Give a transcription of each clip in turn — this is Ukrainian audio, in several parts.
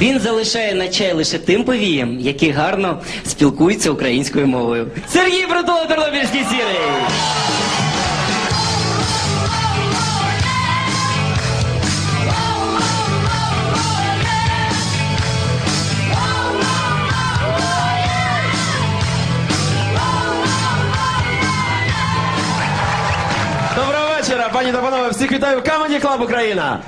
Він залишає на чай лише тим повіям, які гарно спілкуються українською мовою. Сергій Притула, Тернопільський сірий! Доброго вечора, пані та панове. Всіх вітаю в Comedy Club Україна.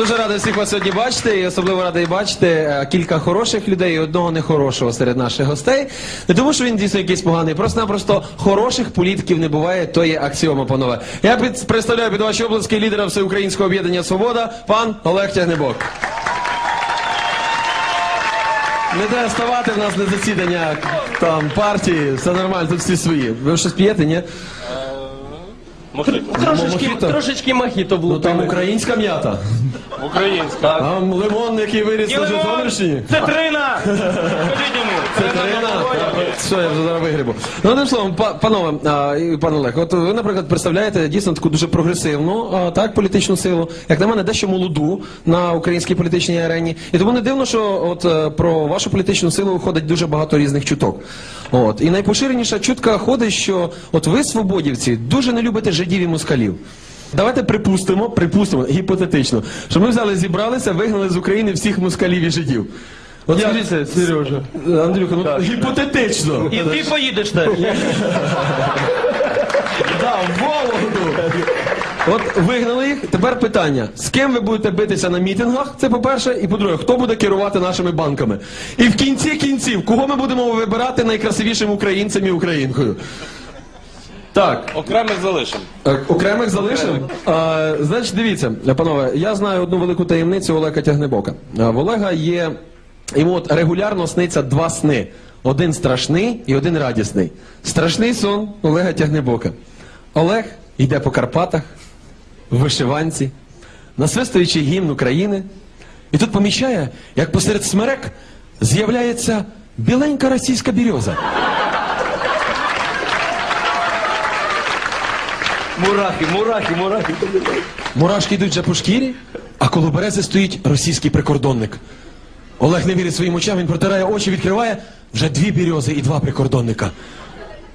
Дуже радий всіх вас сьогодні бачити, і особливо радий бачити е, кілька хороших людей і одного нехорошого серед наших гостей. Не тому, що він дійсно якийсь поганий, просто-напросто хороших політиків не буває, то є аксіома, панове. Я під, представляю під ваші обласки лідера Всеукраїнського об'єднання Свобода, пан Олег Тягнебок. Не треба ставати в нас на засідання там партії, все нормально, тут всі свої. Ви щось п'єте, ні? Трошечки, Мохіто? трошечки мохіто Ну там українська м'ята. Українська. Там лимон, який виріс на Житомирщині. Цитрина! Скажіть йому. Катерина, що я вже зараз вигрібу. Ну, одним словом, па- панове, а, і пане Олег, от ви, наприклад, представляєте дійсно таку дуже прогресивну, а, так, політичну силу, як на мене, дещо молоду на українській політичній арені. І тому не дивно, що от е, про вашу політичну силу ходить дуже багато різних чуток. От. І найпоширеніша чутка ходить, що от ви, свободівці, дуже не любите жидів і москалів. Давайте припустимо, припустимо, гіпотетично, що ми взяли, зібралися, вигнали з України всіх москалів і жидів. От скажіть, Сережа. Андрюха, ну гіпотетично. І ти поїдеш теж. Да, в Вологду. От вигнали їх. Тепер питання: з ким ви будете битися на мітингах? Це по-перше, і по-друге, хто буде керувати нашими банками? І в кінці кінців, кого ми будемо вибирати найкрасивішим українцем і українкою? Так, Окремих залишимо. е, окремих залишимо. А, значить, дивіться, панове, я знаю одну велику таємницю Олега Тягнебока. А, В Олега є йому от регулярно сниться два сни: один страшний і один радісний. Страшний сон Олега Тягнебока. Олег йде по Карпатах в вишиванці, насвистуючи гімн України, і тут помічає, як посеред смерек з'являється біленька російська бірьоза. Мурахи, мурахи, мурахи. Мурашки йдуть вже по шкірі, а коло берези стоїть російський прикордонник. Олег не вірить своїм очам, він протирає очі, відкриває вже дві бірьози і два прикордонника.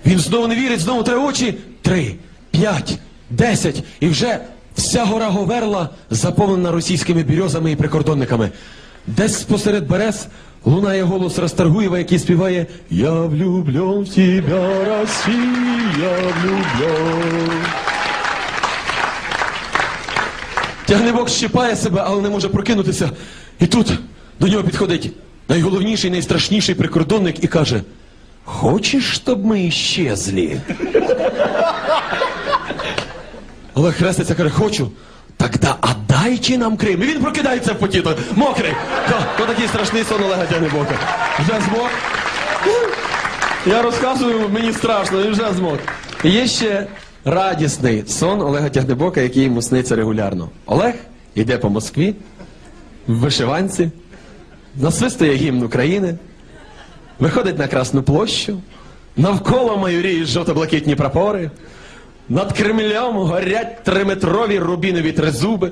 Він знову не вірить, знову тре очі. Три, п'ять, десять. І вже вся гора Говерла заповнена російськими бірьозами і прикордонниками. Десь посеред берез лунає голос Расторгуєва, який співає Я влюблен в тебя, Россия, влюблен. Тягнебок щипає себе, але не може прокинутися. І тут до нього підходить найголовніший, найстрашніший прикордонник і каже: Хочеш, щоб ми іщезли? Олег хреститься, каже, хочу. Тогда отдайте нам Крим. І він прокидається в поті, мокрий. То, то такий страшний сон Олега Тягнебока. Вже змок. Я розказую, мені страшно, він вже змог. І Є ще радісний сон Олега Тягнебока, який йому сниться регулярно. Олег йде по Москві в вишиванці, насвистує гімн України, виходить на Красну площу, навколо майоріють жовто-блакитні прапори, над Кремлем горять триметрові рубінові тризуби.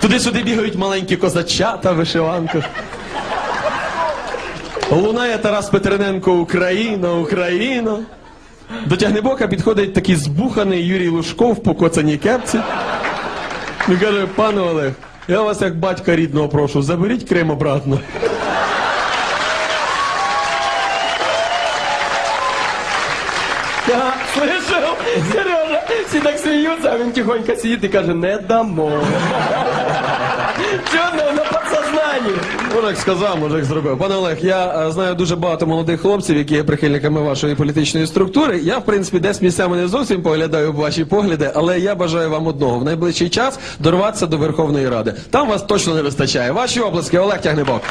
Туди-сюди бігають маленькі козачата в вишиванках. Лунає Тарас Петрененко Україна, Україна. До тягнебока підходить такий збуханий Юрій Лужков в покоцаній кепці. Він каже, пане Олег, я вас як батька рідного прошу, заберіть Крим обратно. Я слышал, Сережа, всі так сміються, а він тихонько сидить і каже, не дамо. Чого на, на подсознанні? Мужик сказав, мужик зробив. Пане Олег, я е, знаю дуже багато молодих хлопців, які є прихильниками вашої політичної структури. Я, в принципі, десь місцями не зовсім поглядаю ваші погляди, але я бажаю вам одного в найближчий час дорватися до Верховної Ради. Там вас точно не вистачає. Ваші обласки, Олег Тягнебок.